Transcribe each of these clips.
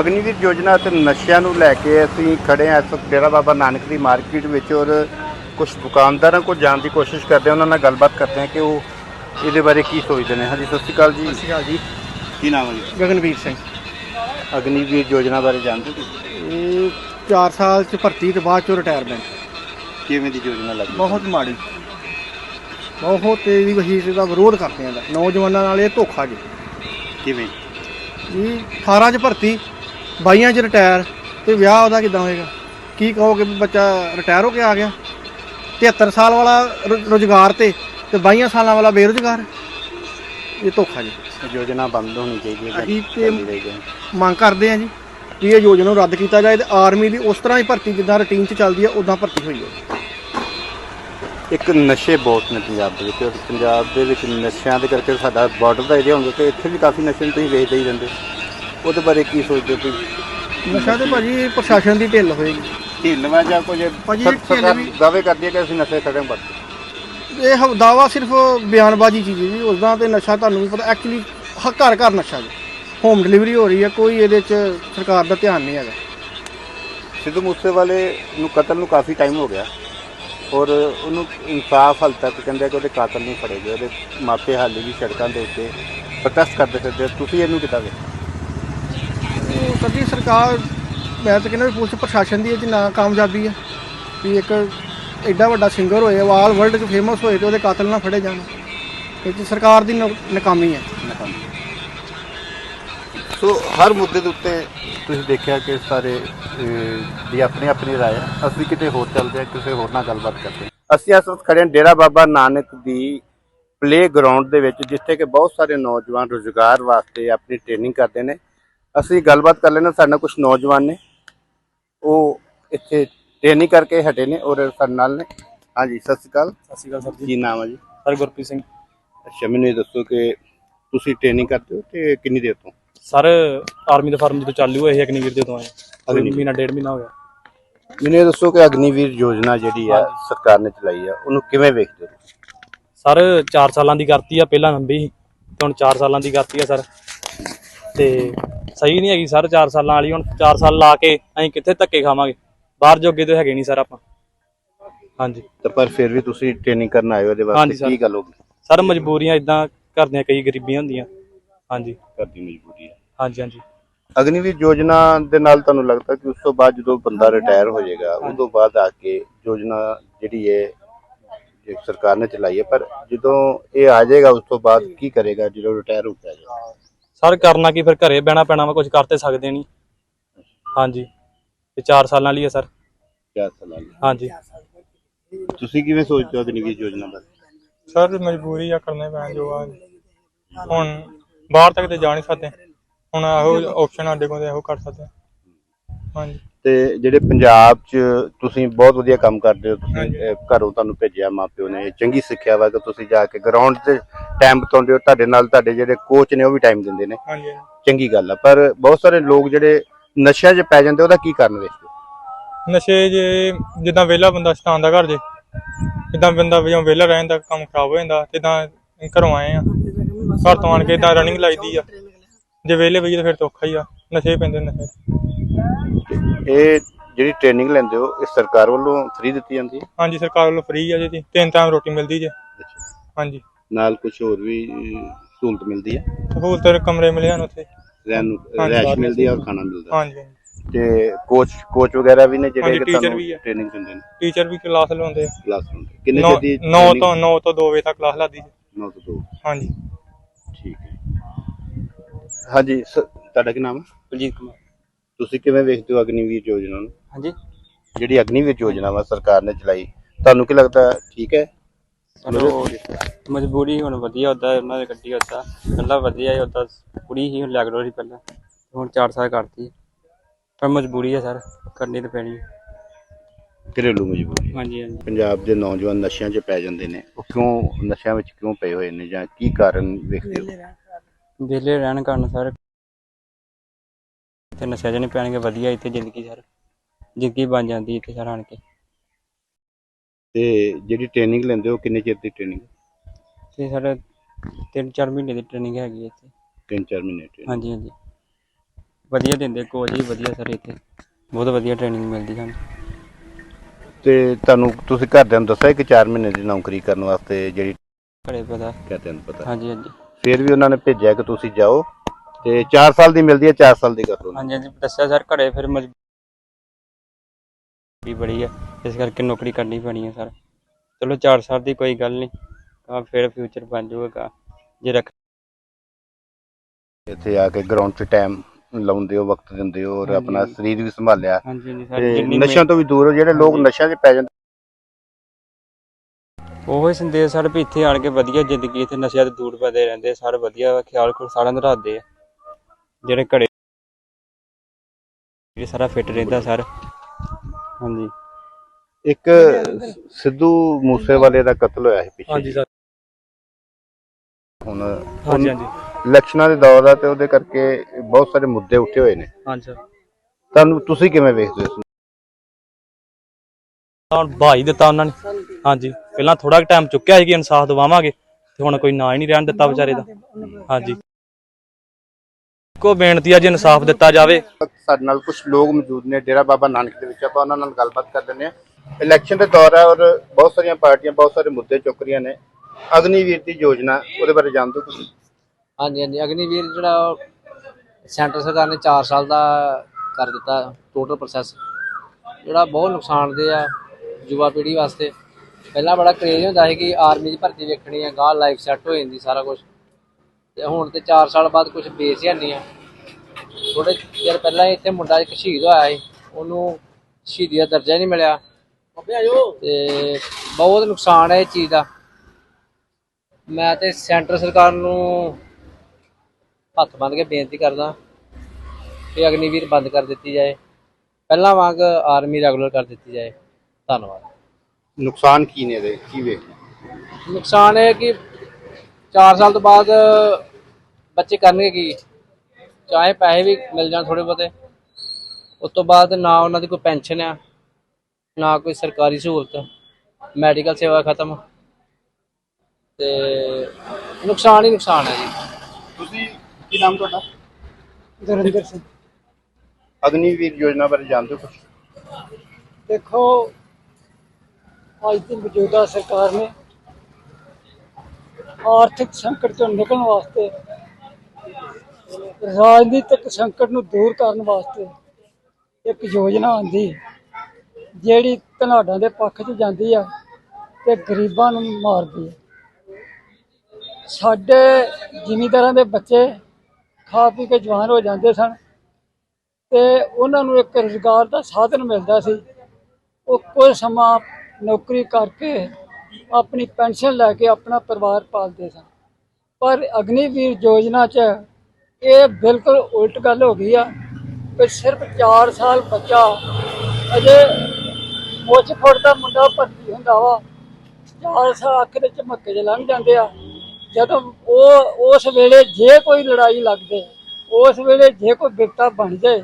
ਅਗਨੀਵੀਰ ਯੋਜਨਾ ਅਤੇ ਨਸ਼ਿਆਂ ਨੂੰ ਲੈ ਕੇ ਅਸੀਂ ਖੜੇ ਹਾਂ ਇਸ ਡੇਰਾ ਬਾਬਾ ਨਾਨਕ ਦੀ ਮਾਰਕੀਟ ਵਿੱਚ ਔਰ ਕੁਝ ਦੁਕਾਨਦਾਰਾਂ ਕੋਲ ਜਾਣ ਦੀ ਕੋਸ਼ਿਸ਼ ਕਰਦੇ ਹਾਂ ਉਹਨਾਂ ਨਾਲ ਗੱਲਬਾਤ ਕਰਦੇ ਹਾਂ ਕਿ ਉਹ ਇਹਦੇ ਬਾਰੇ ਕੀ ਸੋਚਦੇ ਨੇ। ਹਾਂਜੀ ਸਤਿ ਸ਼੍ਰੀ ਅਕਾਲ ਜੀ। ਸਤਿ ਸ਼੍ਰੀ ਅਕਾਲ ਜੀ। ਕੀ ਨਾਮ ਹੈ ਜੀ? ਗਗਨਵੀਰ ਸਿੰਘ। ਅਗਨੀਵੀਰ ਯੋਜਨਾ ਬਾਰੇ ਜਾਣਦੇ ਹੋ ਤੁਸੀਂ? ਇਹ 4 ਸਾਲ ਚ ਭਰਤੀ ਤੇ ਬਾਅਦ ਚੋਂ ਰਿਟਾਇਰਮੈਂਟ ਕਿਵੇਂ ਦੀ ਯੋਜਨਾ ਲੱਗਦੀ ਬਹੁਤ ਮਾੜੀ। ਬਹੁਤ ਇਹਦੀ ਵਹੀਰ ਦਾ ਵਿਰੋਧ ਕਰਦੇ ਆਂ। ਨੌਜਵਾਨਾਂ ਨਾਲ ਇਹ ਧੋਖਾ ਜੀ। ਕਿਵੇਂ? ਇਹ 18 ਚ ਭਰਤੀ। 22 ਚ ਰਿਟਾਇਰ ਤੇ ਵਿਆਹ ਉਹਦਾ ਕਿਦਾਂ ਹੋਏਗਾ? ਕੀ ਕਹੋਗੇ ਵੀ ਬੱਚਾ ਰਿਟਾਇਰ ਹੋ ਕੇ ਆ ਗਿਆ? 73 ਸਾਲ ਵਾਲਾ ਰੋਜ਼ਗਾਰ ਤੇ ਤੇ 22 ਸਾਲਾਂ ਵਾਲਾ ਬੇਰੁਜ਼ਗਾਰ? ਇਹ ਧੋਖਾ ਜੀ। ਯੋਜਨਾ ਬੰਦ ਹੋਣੀ ਚਾਹੀਦੀ ਹੈ ਅਸੀਂ ਤੇ-। ਮੰਗ ਕਰਦੇ ਆ ਜੀ ਵੀ ਇਹ ਯੋਜਨਾ ਨੂੰ ਰੱਦ ਕੀਤਾ ਜਾਏ ਤੇ ਆਰਮੀ ਦੀ ਉਸ ਤਰ੍ਹਾਂ ਹੀ ਭਰਤੀ ਜਿੱਦਾਂ ਰੁਟੀਨ 'ਚ ਚੱਲਦੀ ਹੈ ਉਦਾਂ ਭਰਤੀ ਹੋਈ ਹੈ ਇੱਕ ਨਸ਼ੇ ਬਹੁਤ ਨੇ ਪੰਜਾਬ ਦੇ ਵਿੱਚ। ਪੰਜਾਬ ਦੇ ਵਿੱਚ ਨਸ਼ਿਆਂ ਦੇ ਕਰਕੇ ਸਾਡਾ ਬਾਰਡਰ ਦਾ ਏਰੀਆ ਹੁੰਦਾ ਤੇ ਇੱਥੇ ਵੀ ਕਾਫੀ ਨਸ਼ੇ ਨੂੰ ਤੁਸੀਂ ਵੇਚਦੇ ਹੀ ਰਹਿੰਦੇ। ਉਹਦੇ ਬਾਰੇ ਕੀ ਸੋਚਦੇ ਹੋ ਤੁਸੀਂ? ਨਸ਼ਾ ਤੇ ਭਾਜੀ ਪ੍ਰਸ਼ਾਸਨ ਦੀ ਢਿੱਲ ਹੋਏਗੀ। ਢਿੱਲਵਾ ਜਾਂ ਕੁਝ ਭਾਜੀ, ਸਰ- ਢਿੱਲ ਸਰਕਾਰ ਵੀ- ਦਾਅਵੇ ਕਰਦੀ ਹੈ ਕਿ ਅਸੀਂ ਨਸ਼ੇ ਖਤਮ ਕਰਦੇ ਇਹ ਹ- ਦਾਵਾ ਸਿਰਫ ਬਿਆਨਬਾਜ਼ੀ ਚੀਜ਼ ਹੈ ਜੀ। ਉਸਦਾ ਤੇ ਨਸ਼ਾ ਤੁਹਾਨੂੰ ਵੀ ਪਤਾ ਐਕਚੁਅਲੀ ਘਰ ਘਰ ਨਸ਼ਾ ਜੀ। ਹੋਮ ਡਿਲੀਵਰੀ ਹੋ ਰਹੀ ਹੈ ਕੋਈ ਇਹਦੇ 'ਚ ਸਰਕਾਰ ਦਾ ਧਿਆਨ ਨਹੀਂ ਹੈਗਾ। ਸਿੱਧੂ ਮੂਸੇਵਾਲੇ ਨੂੰ ਕਤਲ ਨੂੰ ਕਾਫੀ ਟਾਈਮ ਹੋ ਗਿਆ। ਔਰ ਉਹਨੂੰ ਇਨਸਾਫ ਹਾਲ ਤੱਕ ਕਹਿੰਦੇ ਕਿ ਉਹਦੇ ਕਾਤਲ ਨਹੀਂ ਫੜੇ ਗਏ ਉਹਦੇ ਮਾਪੇ ਹਾਲੇ ਵੀ ਸੜਕਾਂ ਦੇ ਉੱਤੇ ਪ੍ਰੋਟੈਸਟ ਕਰਦੇ ਫਿਰਦੇ ਆ। ਤੁਸੀਂ ਇਹਨੂੰ ਕਿੱਦਾਂ ਵੇਖਦੇ ਤੇ ਸਰਕਾਰ, ਮੈਂ ਤਾਂ ਕਹਿੰਦਾ ਵੀ ਪੁਲਿਸ ਪ੍ਰਸ਼ਾਸਨ ਦੀ ਇਹ ਨਾ ਕਾਮਯਾਬੀ ਹੈ ਵੀ ਇੱਕ ਐਡਾ ਵੱਡਾ ਸਿੰਗਰ ਹੋਏ ਆਲ ਵਰਲਡ 'ਚ ਫੇਮਸ ਹੋਏ ਤੇ ਉਹਦੇ ਕਾਤਲ ਨਾ ਫੜੇ ਜਾਣ। ਇਹ 'ਚ ਸਰਕਾਰ ਦੀ ਨਾਕਾਮੀ ਹੈ ਸੋ ਹਰ ਮੁੱਦੇ ਦੇ ਉੱਤੇ ਤੁਸੀਂ ਦੇਖਿਆ ਕਿ ਸਾਰੇ ਦੀ ਆਪਣੀ ਆਪਣੀ ਰਾਏ ਹੈ ਅਸੀਂ ਕਿਤੇ ਹੋਰ ਚੱਲਦੇ ਹਾਂ, ਕਿਸੇ ਹੋਰ ਨਾਲ ਗੱਲਬਾਤ ਕਰਦੇ ਹਾਂ। ਅਸੀਂ ਇਸ ਵਕਤ ਖੜੇ ਹਾਂ ਡੇਰਾ ਬਾਬਾ ਨਾਨਕ ਦੀ ਪਲੇ ਗਰਾਊਂਡ ਦੇ ਵਿੱਚ, ਜਿੱਥੇ ਕਿ ਬਹੁਤ ਸਾਰੇ ਨੌਜਵਾਨ ਰੁਜ਼ਗਾਰ ਵਾਸਤੇ ਆਪਣੀ ਟ੍ਰੇਨਿੰਗ ਕਰਦੇ ਨੇ। ਅਸੀਂ ਗੱਲਬਾਤ ਕਰ ਲੈਣਾ ਸਾਡੇ ਨਾਲ ਕੁਝ ਨੌਜਵਾਨ ਨੇ। ਉਹ ਇੱਥੇ ਟ੍ਰੇਨਿੰਗ ਕਰਕੇ ਹਟੇ ਨੇ ਔਰ ਸਾਡੇ ਨਾਲ ਨੇ। ਹਾਂਜੀ ਸਤਿ ਸ਼੍ਰੀ ਅਕਾਲ। ਸਤਿ ਸ਼੍ਰੀ ਅਕਾਲ ਸਰ ਜੀ। ਕੀ ਨਾਮ ਹੈ ਜੀ? ਸਰ ਗੁਰਪ੍ਰੀਤ ਸਿੰਘ। ਅੱਛਾ ਮੈਨੂੰ ਇਹ ਦੱਸੋ ਕਿ ਤੁਸੀਂ ਟ੍ਰੇਨਿੰਗ ਕਰਦੇ ਹੋ ਤੇ ਕਿੰਨੀ ਦੇਰ ਤੋਂ? ਸਰ ਆਰਮੀ ਦਾ ਫਾਰਮ ਜਦੋਂ ਚਾਲੂ ਹੋਇਆ ਸੀ ਅਗਨੀਵੀਰ ਜਦੋਂ ਆਏ। ਅਗਨੀ ਮਹੀਨਾ ਡੇਢ ਮਹੀਨਾ ਹੋ ਗਿਆ। ਮੈਨੂੰ ਇਹ ਦੱਸੋ ਕਿ ਅਗਨੀਵੀਰ ਯੋਜਨਾ ਜਿਹੜੀ ਆ ਸਰਕਾਰ ਨੇ ਚਲਾਈ ਆ ਉਹਨੂੰ ਕਿਵੇਂ ਵੇਖਦੇ ਹੋ? ਸਰ 4 ਸਾਲਾਂ ਦੀ ਕਰਤੀ ਆ ਪਹਿਲਾਂ ਲੰਬੀ ਤੇ ਹੁਣ 4 ਸਾਲਾਂ ਦੀ ਕਰਤੀ ਆ ਸਰ। ਤੇ ਸਹੀ ਨਹੀਂ ਹੈਗੀ ਸਰ 4 ਸਾਲਾਂ ਵਾਲੀ ਹੁਣ 4 ਸਾਲ ਲਾ ਕੇ ਅਸੀਂ ਕਿੱਥੇ ਧੱਕੇ ਖਾਵਾਂਗੇ? ਬਾਹਰ ਜੋਗੇ ਤੇ ਹੈਗੇ ਨਹੀਂ ਸਰ ਆਪਾਂ। ਹਾਂਜੀ। ਤੇ ਪਰ ਫਿਰ ਵੀ ਤੁਸੀਂ ਟ੍ਰੇਨਿੰਗ ਕਰਨ ਆਏ ਹੋ ਇਹਦੇ ਹਾਂਜੀ ਵਾਸਤੇ ਸਰ। ਕੀ ਗੱਲ ਹੋ ਗਈ? ਸਰ ਮਜਬੂਰੀਆਂ ਇਦਾਂ ਕਰਦੀਆਂ ਕਈ ਗਰੀਬੀਆਂ ਹੁੰਦੀਆਂ। ਹਾਂਜੀ। ਘਰ ਦੀ ਮਜਬੂਰੀ ਹੈ ਹਾਂਜੀ ਹਾਂਜੀ। ਅਗਨੀਵੀਰ ਯੋਜਨਾ ਦੇ ਨਾਲ ਤੁਹਾਨੂੰ ਲੱਗਦਾ ਕਿ ਉਸ ਤੋਂ ਬਾਅਦ ਜਦੋਂ ਬੰਦਾ ਰਿਟਾਇਰ ਹੋ ਜਾਏਗਾ ਉਸ ਤੋਂ ਬਾਅਦ ਆ ਕੇ ਯੋਜਨਾ ਜਿਹੜੀ ਹੈ ਜੇ ਸਰਕਾਰ ਨੇ ਚਲਾਈ ਹੈ ਪਰ ਜਦੋਂ ਇਹ ਆ ਜਾਏਗਾ ਉਸ ਤੋਂ ਬਾਅਦ ਕੀ ਕਰੇਗਾ ਜਦੋਂ ਰਿਟਾਇਰ ਹੋ ਕੇ ਆ ਜਾਏਗਾ? ਸਰ ਕਰਨਾ ਕੀ? ਫਿਰ ਘਰੇ ਬਹਿਣਾ ਪੈਣਾ ਵਾ ਕੁਝ ਕਰ ਤੇ ਸਕਦੇ ਨਹੀਂ। ਹਾਂਜੀ। ਤੇ 4 ਸਾਲਾਂ ਲਈ ਆ ਸਰ। ਕਿਆ ਸਲਾਹ ਹੈ? ਹਾਂਜੀ। ਤੁਸੀਂ ਕਿਵੇਂ ਸੋਚਦੇ ਹੋ ਅਗਨੀਵੀਰ ਯੋਜਨਾ ਬਾਰੇ? ਸਰ ਮਜਬੂਰੀ ਆ ਕਰਨੇ ਪੈਣ ਜੋ ਆ। ਹੁਣ ਬਾਹਰ ਤੱਕ ਤੇ ਜਾ ਨਹੀਂ ਸਕਦੇ। ਹੁਣ ਇਹੋ ਆਪਸ਼ਨ ਸਾਡੇ ਕੋਲ ਤੇ ਇਹੋ ਕਰ ਸਕਦੇ। ਹਾਂ। ਹਾਂਜੀ। ਤੇ ਜਿਹੜੇ ਪੰਜਾਬ 'ਚ ਤੁਸੀਂ ਬਹੁਤ ਵਧੀਆ ਕੰਮ ਕਰਦੇ ਹੋ ਤੁਸੀਂ ਘਰੋਂ ਤੁਹਾਨੂੰ ਭੇਜਿਆ ਮਾਪਿਓ ਨੇ ਚੰਗੀ ਸਿੱਖਿਆ ਵਾ ਕਿ ਤੁਸੀਂ ਜਾ ਕੇ ਗਰਾਊਂਡ ਤੇ ਟਾਈਮ ਬਤਾਉਂਦੇ ਹੋ ਤੁਹਾਡੇ ਨਾਲ ਤੁਹਾਡੇ ਜਿਹੜੇ ਕੋਚ ਨੇ ਉਹ ਵੀ ਟਾਈਮ ਦਿੰਦੇ ਨੇ। ਚੰਗੀ ਗੱਲ ਆ ਪਰ ਬਹੁਤ ਸਾਰੇ ਲੋਕ ਜਿਹੜੇ ਨਸ਼ਿਆਂ 'ਚ ਪੈ ਜਾਂਦੇ ਉਹਦਾ ਕੀ ਕਾਰਨ ਵੇਖਦੇ ਹੋ? ਨਸ਼ੇ ਜੇ ਜਿੱਦਾਂ ਵਿਹਲਾ ਬੰਦਾ ਸਤਾਉਂਦਾ ਘਰ ਜੇ ਜਿੱਦਾਂ ਬੰਦਾ ਵਿਹਲਾ ਰਹਿ ਜਾਂਦਾ ਕੰਮ ਖਰਾਬ ਹੋ ਜਾਂਦਾ ਜਿੱਦਾਂ ਘਰੋਂ ਆਏ ਆ ਘਰ ਤੋਂ ਆਣ ਕੇ ਇਦਾਂ ਰਨਿੰਗ ਲਾਈਦੀ ਆ ਜੇ ਵਿਹਲੇ ਬਈਏ ਤਾਂ ਫਿਰ ਤਾਂ ਔਖਾ ਹੀ ਆ ਨਸ਼ੇ ਪੈਂਦੇ ਨਸ਼ੇ। ਇਹ ਜਿਹੜੀ ਟ੍ਰੇਨਿੰਗ ਲੈਂਦੇ ਹੋ ਇਹ ਸਰਕਾਰ ਵੱਲੋਂ ਫ੍ਰੀ ਦਿੱਤੀ ਜਾਂਦੀ ਹੈ? ਹਾਂਜੀ ਸਰਕਾਰ ਵੱਲੋਂ ਫ੍ਰੀ ਆ ਜੀ ਤਿੰਨ ਟਾਈਮ ਰੋਟੀ ਮਿਲਦੀ ਜੇ। ਹਾਂਜੀ। ਨਾਲ ਕੁਝ ਹੋਰ ਵੀ ਅਹ, ਸਹੂਲਤ ਮਿਲਦੀ ਹੈ? ਸਹੂਲਤ ਕਮਰੇ ਮਿਲੇ ਹਨ ਉੱਥੇ। ਰਹਿਣ ਨੂੰ ਹਾਂਜੀ, ਰਹਿਸ਼ ਸਾਰੇ ਮਿਲਦੀ ਹੈ ਔਰ ਖਾਣਾ ਮਿਲਦਾ। ਹੈ। ਹਾਂਜੀ ਹਾਂਜੀ। ਤੇ ਕੋਚ ਕੋਚ ਵਗੈਰਾ ਵੀ ਨੇ ਜਿਹੜੇ ਹਾਂਜੀ, ਕਿ teacher ਤੁਹਾਨੂੰ ਵੀ ਹੈ। ਟ੍ਰੇਨਿੰਗ ਦਿੰਦੇ ਨੇ? ਟੀਚਰ ਵੀ ਕਲਾਸ ਲਾਉਂਦੇ ਕਲਾਸ ਹੁੰਦੇ ਕਿੰਨੇ 9 ਚਿਰ ਦੀ 9 ਤੋਂ 9 ਤੋਂ 2 ਵਜੇ ਤੱਕ ਕਲਾਸ ਲੱਗਦੀ ਸੀ 9 ਤੋਂ 2 ਹਾਂਜੀ। ਹਾਂਜੀ ਸ- ਤੁਹਾਡਾ ਕੀ ਨਾਮ ਹੈ? ਬਲਜੀਤ ਕੁਮਾਰ। ਤੁਸੀਂ ਕਿਵੇਂ ਵੇਖਦੇ ਹੋ ਅਗਨੀਵੀਰ ਯੋਜਨਾ ਨੂੰ? ਹਾਂਜੀ। ਜਿਹੜੀ ਅਗਨੀਵੀਰ ਯੋਜਨਾ ਵਾ ਸਰਕਾਰ ਨੇ ਚਲਾਈ ਤੁਹਾਨੂੰ ਕੀ ਲੱਗਦਾ ਠੀਕ ਹੈ? ਚਲੋ ਮਜਬੂਰੀ ਹੁਣ ਵਧੀਆ ਹੁੰਦਾ ਉਹਨਾਂ ਦੀ ਗੱਡੀ ਹੁੰਦਾ ਪਹਿਲਾਂ ਵਧੀਆ ਹੀ ਹੁੰਦਾ ਕੁੜੀ ਹੀ ਲਿਆ ਕਰੋ ਸੀ ਪਹਿਲਾਂ ਹੁਣ 4 ਸਾਲ ਕਰਤੀ। ਪਰ ਮਜਬੂਰੀ ਹੈ ਸਰ ਕਰਨੀ ਤਾਂ ਪੈਣੀ ਹੈ। ਘਰੇਲੂ ਮਜਬੂਰੀ। ਹਾਂਜੀ ਹਾਂਜੀ। ਪੰਜਾਬ ਦੇ ਨੌਜਵਾਨ ਨਸ਼ਿਆਂ 'ਚ ਪੈ ਜਾਂਦੇ ਨੇ ਉਹ ਕਿਉਂ ਨਸ਼ਿਆਂ ਵਿੱਚ ਕਿਉਂ ਪਏ ਹੋਏ ਨੇ ਜਾਂ ਕੀ ਕਾਰਨ ਵੇਖਦੇ ਹੋ? ਵਿਹਲੇ ਰਹਿਣ ਕਾਰਨ ਸਰ ਤੇ ਨਸ਼ੇ ਨਹੀਂ ਪੈਣਗੇ ਵਧੀਆ ਇੱਥੇ ਜ਼ਿੰਦਗੀ ਸਰ ਜ਼ਿੰਦਗੀ ਬਣ ਜਾਂਦੀ ਇੱਥੇ ਸਰ ਆਣ ਕੇ। ਤੇ ਜਿਹੜੀ ਟ੍ਰੇਨਿੰਗ ਲੈਂਦੇ ਹੋ ਕਿੰਨੇ ਚਿਰ ਦੀ ਟ੍ਰੇਨਿੰਗ ਤੇ ਸਰ ਤਿੰਨ ਚਾਰ ਮਹੀਨੇ ਦੀ ਟ੍ਰੇਨਿੰਗ ਹੈਗੀ ਹੈ ਇੱਥੇ। 3-4 ਮਹੀਨੇ training। ਹਾਂਜੀ ਹਾਂਜੀ। ਵਧੀਆ ਦਿੰਦੇ ਕੋਚ ਵੀ ਵਧੀਆ ਸਰ ਇੱਥੇ। ਬਹੁਤ ਵਧੀਆ ਟ੍ਰੇਨਿੰਗ ਮਿਲਦੀ ਸਾਨੂੰ। ਤੇ ਤੁਹਾਨੂੰ ਤੁਸੀਂ ਘਰਦਿਆਂ ਨੂੰ ਦੱਸਿਆ ਕਿ 4 ਮਹੀਨੇ ਦੀ ਨੌਕਰੀ ਕਰਨ ਵਾਸਤੇ ਜਿਹੜੀ ਘਰੇ ਪਤਾ। ਘਰਦਿਆਂ ਨੂੰ ਪਤਾ? ਹਾਂਜੀ ਹਾਂਜੀ। ਫਿਰ ਵੀ ਉਹਨਾਂ ਨੇ ਭੇਜਿਆ ਕਿ ਤੁਸੀਂ ਜਾਓ ਤੇ 4 ਸਾਲ ਦੀ ਮਿਲਦੀ ਹੈ 4 ਸਾਲ ਦੀ ਕਰ ਲਓ ਹਾਂਜੀ ਹਾਂਜੀ ਦੱਸਿਆ ਸਰ ਘਰੇ ਫਿਰ ਮਜਬੂਰੀ ਬੜੀ ਹੈ। ਇਸ ਕਰਕੇ ਨੌਕਰੀ ਕਰਨੀ ਪੈਣੀ ਹੈ ਸਰ। ਚਲੋ 4 ਸਾਲ ਦੀ ਕੋਈ ਗੱਲ ਨਹੀਂ। ਆ ਫਿਰ ਫਿਊਚਰ ਬਣ ਜਾਊਗਾ। ਜੇ ਰੱਖ ਇੱਥੇ ਆ ਕੇ ਗਰਾਊਂਡ 'ਚ ਟਾਈਮ ਲਾਉਂਦੇ ਹੋ ਵਕਤ ਦਿੰਦੇ ਹੋ ਔਰ ਆਪਣਾ ਸਰੀਰ ਵੀ ਸੰਭਾਲਿਆ। ਹਾਂਜੀ ਹਾਂਜੀ ਸਰ ਤੇ ਜਿੰਨੀ ਨਸ਼ਿਆਂ ਤੋਂ ਵੀ ਦੂਰ ਹੋ ਜਿਹੜੇ ਲੋਕ ਨਸ਼ਿਆਂ 'ਚ ਪੈ ਜਾਂਦੇ ਉਹ ਹੀ ਸੰਦੇਸ਼ ਸਰ ਵੀ ਇੱਥੇ ਆਣ ਕੇ ਵਧੀਆ ਜ਼ਿੰਦਗੀ ਇੱਥੇ ਨਸ਼ਿਆਂ ਤੋਂ ਦੂਰ ਪਏ ਰਹਿੰਦੇ ਸਰ ਵਧੀਆ ਖਿਆਲ ਖੁਲ ਸਾਰਿਆਂ ਦਾ ਰੱਖਦੇ ਆ। ਜਿਹੜੇ ਘੜੇ ਇਹ ਸਾਰਾ ਫਿੱਟ ਰਹਿੰਦਾ ਸਰ। ਹਾਂਜੀ। ਇੱਕ ਸਿੱਧੂ ਮੂਸੇਵਾਲੇ ਦਾ ਕਤਲ ਹੋਇਆ ਸੀ ਪਿੱਛੇ। ਹਾਂਜੀ ਸਰ। ਹੁਣ ਹਾਂਜੀ ਹਾਂਜੀ। ਇਲੈਕਸ਼ਨਾਂ ਦੇ ਦੌਰ ਆ ਤੇ ਉਹਦੇ ਕਰਕੇ ਬਹੁਤ ਸਾਰੇ ਮੁੱਦੇ ਉੱਠੇ ਹੋਏ ਨੇ। ਹਾਂਜੀ ਸਰ। ਤੁਹਾਨੂੰ ਤੁਸੀਂ ਕਿਵੇਂ ਵੇਖਦੇ ਹੋ ਇਸ ਨੂੰ? ਹੁਣ ਭਾਈ ਦਿੱਤਾ ਉਹਨਾਂ ਨੇ। ਹਾਂਜੀ ਪਹਿਲਾਂ ਥੋੜਾ ਟਾਈਮ ਚੁੱਕਿਆ ਸੀ ਕਿ ਇਨਸਾਫ ਦਵਾਵਾਂਗੇ ਤੇ ਹੁਣ ਕੋਈ ਨਾਂ ਹੀ ਨਹੀਂ ਰਹਿਣ ਦਿੱਤਾ ਵਿਚਾਰੇ ਦਾ। ਹਾਂਜੀ। ਕੋ ਬੇਨਤੀ ਆ ਜੀ ਇਨਸਾਫ ਦਿੱਤਾ ਜਾਵੇ। ਸਾਡੇ ਨਾਲ ਕੁਝ ਲੋਕ ਮੌਜੂਦ ਨੇ ਡੇਰਾ ਬਾਬਾ ਨਾਨਕ ਦੇ ਵਿੱਚ ਆਪਾਂ ਉਹਨਾਂ ਨਾਲ ਗੱਲਬਾਤ ਕਰ ਲੈਂਦੇ ਆ ਇਲੈਕਸ਼ਨ ਦੇ ਦੌਰ ਹੈ ਔਰ ਬਹੁਤ ਸਾਰੀਆਂ ਪਾਰਟੀਆਂ ਬਹੁਤ ਸਾਰੇ ਮੁੱਦੇ ਚੁੱਕ ਰਹੀਆਂ ਨੇ। ਅਗਨੀਵੀਰ ਦੀ ਯੋਜਨਾ ਉਹਦੇ ਬਾਰੇ ਜਾਣਦੇ ਹੋ ਤੁਸੀਂ? ਹਾਂਜੀ ਹਾਂਜੀ। ਅਗਨੀਵੀਰ ਜਿਹੜਾ ਉਹ ਸੈਂਟਰ ਸਰਕਾਰ ਨੇ 4 ਸਾਲ ਦਾ ਕਰ ਦਿੱਤਾ ਟੋਟਲ ਪ੍ਰੋਸੈਸ ਜਿਹੜਾ ਬਹੁਤ ਨੁਕਸਾਨਦੇਹ ਆ ਯੁਵਾ ਪੀੜ੍ਹੀ ਵਾਸਤੇ। ਪਹਿਲਾਂ ਬੜਾ ਕਰੇਜ਼ ਹੁੰਦਾ ਸੀ ਕਿ ਆਰਮੀ ਦੀ ਭਰਤੀ ਵੇਖਣੀ ਆ ਗਾਂ ਲਾਈਫ ਸੈੱਟ ਹੋ ਜਾਂਦੀ ਸਾਰਾ ਕੁਝ ਤੇ ਹੁਣ ਤੇ 4 ਸਾਲ ਬਾਅਦ ਕੁਝ ਬੇਸ ਹੀ ਨਹੀਂ ਆ। ਥੋੜੇ ਚਿਰ ਪਹਿਲਾਂ ਇੱਥੇ ਮੁੰਡਾ ਇੱਕ ਸ਼ਹੀਦ ਹੋਇਆ ਸੀ ਉਹਨੂੰ ਸ਼ਹੀਦੀ ਦਾ ਦਰਜਾ ਨਹੀਂ ਮਿਲਿਆ। ਤੇ ਬਹੁਤ ਨੁਕਸਾਨ ਹੈ ਇਹ ਚੀਜ਼ ਦਾ। ਮੈਂ ਤੇ ਸੈਂਟਰ ਸਰਕਾਰ ਨੂੰ ਹੱਥ ਬੰਨ੍ਹ ਕੇ ਬੇਨਤੀ ਕਰਦਾ ਕਿ ਅਗਨੀਵੀਰ ਬੰਦ ਕਰ ਦਿੱਤੀ ਜਾਏ। ਪਹਿਲਾਂ ਵਾਂਗ ਆਰਮੀ ਰੈਗੂਲਰ ਕਰ ਦਿੱਤੀ ਜਾਏ। ਧੰਨਵਾਦ। ਨੁਕਸਾਨ ਕੀ ਨੇ ਇਹਦੇ? ਕੀ ਵੇਖਦੇ ਨੁਕਸਾਨ ਇਹ ਹੈ ਕਿ 4 ਸਾਲ ਤੋਂ ਬਾਅਦ ਬੱਚੇ ਕਰਨਗੇ ਕੀ? ਚਾਹੇ ਪੈਸੇ ਵੀ ਮਿਲ ਜਾਣ ਥੋੜੇ ਬਹੁਤੇ। ਉਸ ਤੋਂ ਬਾਅਦ ਨਾ ਉਹਨਾਂ ਦੀ ਕੋਈ ਪੈਨਸ਼ਨ ਆ ਨਾ ਕੋਈ ਸਰਕਾਰੀ ਸਹੂਲਤ। ਮੈਡੀਕਲ ਸੇਵਾ ਖਤਮ। ਤੇ ਨੁਕਸਾਨ ਹੀ ਨੁਕਸਾਨ ਹੈ ਜੀ। ਤੁਸੀਂ ਕੀ ਨਾਮ ਤੁਹਾਡਾ? ਗੁਰਿੰਦਰ ਸਿੰਘ। ਅਗਨੀਵੀਰ ਯੋਜਨਾ ਬਾਰੇ ਜਾਣਦੇ ਹੋ ਕੁਝ ਦੇਖੋ ਅੱਜ ਦੀ ਮੌਜੂਦਾ ਸਰਕਾਰ ਨੇ ਆਰਥਿਕ ਸੰਕਟ ਤੋਂ ਨਿਕਲਣ ਵਾਸਤੇ, ਰਾਜਨੀਤਿਕ ਸੰਕਟ ਨੂੰ ਦੂਰ ਕਰਨ ਵਾਸਤੇ ਇੱਕ ਯੋਜਨਾ ਆਂਦੀ ਜਿਹੜੀ ਧਨਾਡਾਂ ਦੇ ਪੱਖ 'ਚ ਜਾਂਦੀ ਆ ਤੇ ਗਰੀਬਾਂ ਨੂੰ ਮਾਰਦੀ ਹੈ। ਸਾਡੇ ਜ਼ਿਮੀਂਦਾਰਾਂ ਦੇ ਬੱਚੇ ਖਾ ਪੀ ਕੇ ਜਵਾਨ ਹੋ ਜਾਂਦੇ ਸਨ ਤੇ ਉਹਨਾਂ ਨੂੰ ਇੱਕ ਰੁਜ਼ਗਾਰ ਦਾ ਸਾਧਨ ਮਿਲਦਾ ਸੀ। ਉਹ ਕੁਝ ਸਮਾਂ ਨੌਕਰੀ ਕਰਕੇ ਆਪਣੀ ਪੈਨਸ਼ਨ ਲੈ ਕੇ ਆਪਣਾ ਪਰਿਵਾਰ ਪਾਲਦੇ ਸਨ। ਪਰ ਅਗਨੀਵੀਰ ਯੋਜਨਾ 'ਚ ਇਹ ਬਿਲਕੁਲ ਉਲਟ ਗੱਲ ਹੋ ਗਈ ਆ ਕਿ ਸਿਰਫ 4 ਸਾਲ ਬੱਚਾ ਅਜੇ ਮੁੱਛ ਫੁੱਟਦਾ ਮੁੰਡਾ ਭਰਤੀ ਹੁੰਦਾ ਵਾ। 4 ਸਾਲ ਅੱਖ ਦੇ ਝਮੱਕੇ 'ਚ ਲੰਘ ਜਾਂਦੇ ਆ। ਜਦੋਂ ਉਹ ਉਸ ਵੇਲੇ ਜੇ ਕੋਈ ਲੜਾਈ ਲੱਗ ਜਾਏ ਉਸ ਵੇਲੇ ਜੇ ਕੋਈ ਬਿਪਤਾ ਬਣ ਜਾਏ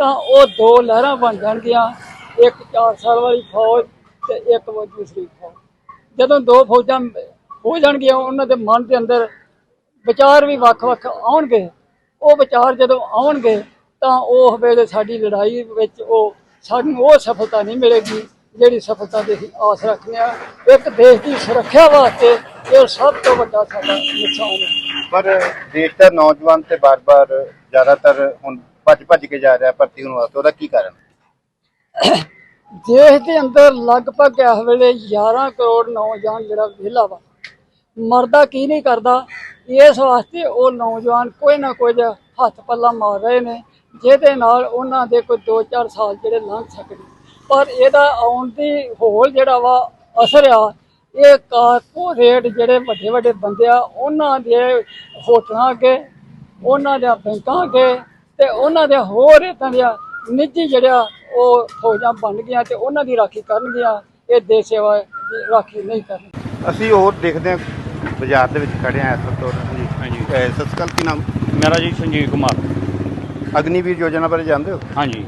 ਤਾਂ ਉਹ ਦੋ ਲਹਿਰਾਂ ਬਣ ਜਾਣਗੀਆਂ। ਇੱਕ 4 ਸਾਲ ਵਾਲੀ ਫੌਜ ਤੇ ਇੱਕ ਉਹ ਦੂਸਰੀ ਫੌਜ ਜਦੋਂ ਦੋ ਫੌਜਾਂ ਹੋ ਜਾਣਗੀਆਂ, ਉਹਨਾਂ ਦੇ ਮਨ ਦੇ ਅੰਦਰ ਵਿਚਾਰ ਵੀ ਵੱਖ-ਵੱਖ ਆਉਣਗੇ। ਉਹ ਵਿਚਾਰ ਜਦੋਂ ਆਉਣਗੇ, ਤਾਂ ਉਹ ਵੇਲੇ ਸਾਡੀ ਲੜਾਈ ਵਿੱਚ ਉਹ ਸਾਨੂੰ ਉਹ ਸਫਲਤਾ ਨਹੀਂ ਮਿਲੇਗੀ, ਜਿਹੜੀ ਸਫਲਤਾ ਦੀ ਅਸੀਂ ਆਸ ਰੱਖਦੇ ਹਾਂ। ਇੱਕ ਦੇਸ਼ ਦੀ ਸੁਰੱਖਿਆ ਵਾਸਤੇ ਇਹ ਸਭ ਤੋਂ ਵੱਡਾ ਸਾਡਾ ਨੁਕਸਾਨ ਹੈ। ਪਰ ਦੇਸ਼ ਦਾ ਨੌਜਵਾਨ ਤੇ ਬਾਰ-ਬਾਰ ਜ਼ਿਆਦਾਤਰ ਹੁਣ ਭੱਜ-ਭੱਜ ਕੇ ਜਾ ਰਿਹਾ ਭਰਤੀ ਹੋਣ ਵਾਸਤੇ। ਉਹਦਾ ਕੀ ਕਾਰਨ ਦੇਸ਼ ਦੇ ਅੰਦਰ ਲਗਭਗ ਇਸ ਵੇਲੇ 11 ਕਰੋੜ ਨੌਜਵਾਨ ਜਿਹੜਾ ਵਿਹਲਾ ਵਾ, ਮਰਦਾ ਕੀ ਨਹੀਂ ਕਰਦਾ, ਇਸ ਵਾਸਤੇ ਉਹ ਨੌਜਵਾਨ ਕੋਈ ਨਾ ਕੁਝ ਹੱਥ ਪੱਲਾ ਮਾਰ ਰਹੇ ਨੇ, ਜਿਹਦੇ ਨਾਲ ਉਹਨਾਂ ਦੇ ਕੋਈ 2-4 ਸਾਲ ਜਿਹੜੇ ਲੰਘ ਸਕਦੇ ਪਰ ਇਹਦਾ ਆਉਣ ਦੀ ਹੋਲ ਜਿਹੜਾ ਵਾ ਅਸਰ ਆ, ਇਹ ਕਾਰਪੋਰੇਟ ਜਿਹੜੇ ਵੱਡੇ ਵੱਡੇ ਬੰਦੇ ਆ, ਉਹਨਾਂ ਦੇ ਹੋਟਲਾਂ ਅੱਗੇ, ਉਹਨਾਂ ਦੇ ਬੈਂਕਾਂ ਅੱਗੇ ਤੇ ਉਹਨਾਂ ਦੇ ਹੋਰ ਇਦਾਂ ਦੀਆਂ ਨਿੱਜੀ ਜਿਹੜਾ ਉਹ ਫੌਜਾਂ ਬਣ ਗਈਆਂ ਤੇ ਉਹਨਾਂ ਦੀ ਰਾਖੀ ਕਰਨਗੀਆਂ। ਇਹ ਦੇਸ਼ ਸੇਵਾ ਦੀ ਰਾਖੀ ਨਹੀਂ ਕਰਨੀ। ਅਸੀਂ ਹੋਰ ਦੇਖਦੇ ਹਾਂ ਬਾਜ਼ਾਰ ਦੇ ਵਿੱਚ ਖੜੇ ਆ ਇਸ ਵਕਤ ਹਾਂਜੀ। ਸਤਿ ਸ਼੍ਰੀ ਅਕਾਲ ਕੀ ਨਾਮ? ਮੇਰਾ ਜੀ ਸੰਜੀਵ ਕੁਮਾਰ। ਅਗਨੀਵੀਰ ਯੋਜਨਾ ਬਾਰੇ ਜਾਣਦੇ ਹੋ? ਹਾਂਜੀ।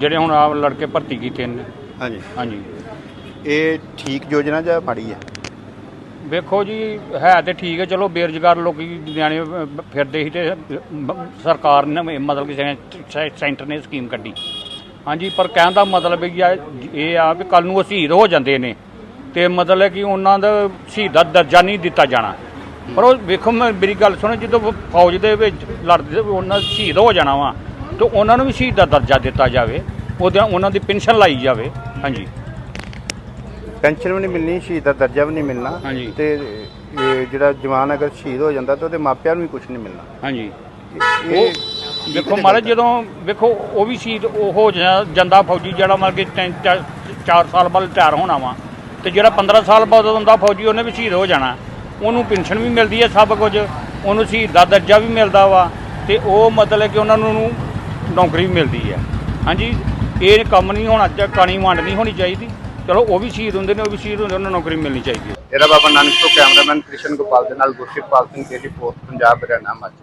ਜਿਹੜੇ ਹੁਣ ਆਪ ਲੜਕੇ ਭਰਤੀ ਕੀਤੇ ਨੇ। ਹਾਂਜੀ। ਹਾਂਜੀ। ਇਹ ਠੀਕ ਯੋਜਨਾ ਜਾਂ ਮਾੜੀ ਹੈ ਵੇਖੋ ਜੀ ਹੈ ਤੇ ਠੀਕ ਹੈ ਚਲੋ ਬੇਰੁਜ਼ਗਾਰ ਲੋਕੀ ਨਿਆਣੇ ਫਿਰਦੇ ਸੀ ਤੇ ਸਰਕਾਰ ਨੇ ਮਤਲਬ ਕਿ ਸੈਂਟਰ ਨੇ ਸਕੀਮ ਕੱਢੀ। ਹਾਂਜੀ ਪਰ ਕਹਿਣ ਦਾ ਮਤਲਬ ਇਹ ਆ ਇਹ ਆ ਵੀ ਕੱਲ ਨੂੰ ਉਹ ਸ਼ਹੀਦ ਹੋ ਜਾਂਦੇ ਨੇ। ਤੇ ਮਤਲਬ ਕਿ ਉਹਨਾਂ ਦਾ ਸ਼ਹੀਦ ਦਾ ਦਰਜਾ ਨਹੀਂ ਦਿੱਤਾ ਜਾਣਾ। ਪਰ ਉਹ ਵੇਖੋ ਮੈਂ- ਮੇਰੀ ਗੱਲ ਸੁਣੋ ਜਦੋਂ ਫੌਜ ਦੇ ਵਿੱਚ ਲੜਦੇ ਉਹਨਾਂ ਸ਼ਹੀਦ ਹੋ ਜਾਣਾ ਵਾ ਤੇ ਉਹਨਾਂ ਨੂੰ ਵੀ ਸ਼ਹੀਦ ਦਾ ਦਰਜਾ ਦਿੱਤਾ ਜਾਵੇ। ਉਹਦੇ ਉਹਨਾਂ ਦੀ ਪੈਨਸ਼ਨ ਲਾਈ ਜਾਵੇ। ਹਾਂਜੀ। ਪੈਨਸ਼ਨ ਵੀ ਨਹੀਂ ਮਿਲਣੀ ਸ਼ਹੀਦ ਦਾ ਦਰਜਾ ਵੀ ਨਹੀਂ ਮਿਲਣਾ। ਤੇ ਜਿਹੜਾ ਜਵਾਨ ਅਗਰ ਸ਼ਹੀਦ ਹੋ ਜਾਂਦਾ ਤਾਂ ਉਹਦੇ ਮਾਪਿਆਂ ਨੂੰ ਵੀ ਕੁਝ ਨਹੀਂ ਮਿਲਣਾ। ਹਾਂਜੀ। ਇਹ ਉਹ ਵੇਖੋ ਮਹਾਰਾਜ ਜਦੋਂ ਵੇਖੋ ਉਹ ਵੀ ਸ਼ਹੀਦ ਉਹ ਹੋ ਜਾ- ਜਾਂਦਾ ਫੌਜੀ ਜਿਹੜਾ ਮਤਲਬ ਕਿ ਤਿੰਨ ਚਾਰ- ਚਾਰ ਸਾਲ ਬਾਅਦ ਰਿਟਾਇਰ ਹੋਣਾ ਵਾ ਤੇ ਜਿਹੜਾ 15 ਸਾਲ ਬਾਅਦ ਹੁੰਦਾ ਫੌਜੀ ਉਹਨੇ ਵੀ ਸ਼ਹੀਦ ਹੋ ਜਾਣਾ ਉਹਨੂੰ ਪੈਨਸ਼ਨ ਵੀ ਮਿਲਦੀ ਹੈ ਸਭ ਕੁਝ ਉਹਨੂੰ ਸ਼ਹੀਦ ਦਾ ਦਰਜਾ ਵੀ ਮਿਲਦਾ ਵਾ ਤੇ ਉਹ ਮਤਲਬ ਕਿ ਉਹਨਾਂ ਨੂੰ ਨੌਕਰੀ ਵੀ ਮਿਲਦੀ ਹੈ। ਹਾਂਜੀ ਇਹ ਕੰਮ ਨਹੀਂ ਹੋਣਾ ਚਾਹੀਦਾ ਕਾਣੀ ਵੰਡ ਨਹੀਂ ਹੋਣੀ ਚਾਹੀਦੀ ਚਲੋ ਉਹ ਵੀ ਸ਼ਹੀਦ ਹੁੰਦੇ ਨੇ ਉਹ ਵੀ ਸ਼ਹੀਦ ਹੁੰਦੇ ਉਹਨਾਂ ਨੂੰ ਨੌਕਰੀ ਮਿਲਣੀ ਚਾਹੀਦੀ ਹੈ। ਡੇਰਾ ਬਾਬਾ ਨਾਨਕ ਤੋਂ ਕੈਮਰਾਮੈਨ ਕ੍ਰਿਸ਼ਨ ਗੋਪਾਲ ਦੇ ਨਾਲ ਗੁਰਸ਼ਿਤਪਾਲ ਸਿੰਘ ਦੀ ਰਿਪੋਰਟ ਪੰਜਾਬ ਹਰਿਆਣਾ ਹਿਮਾਚਲ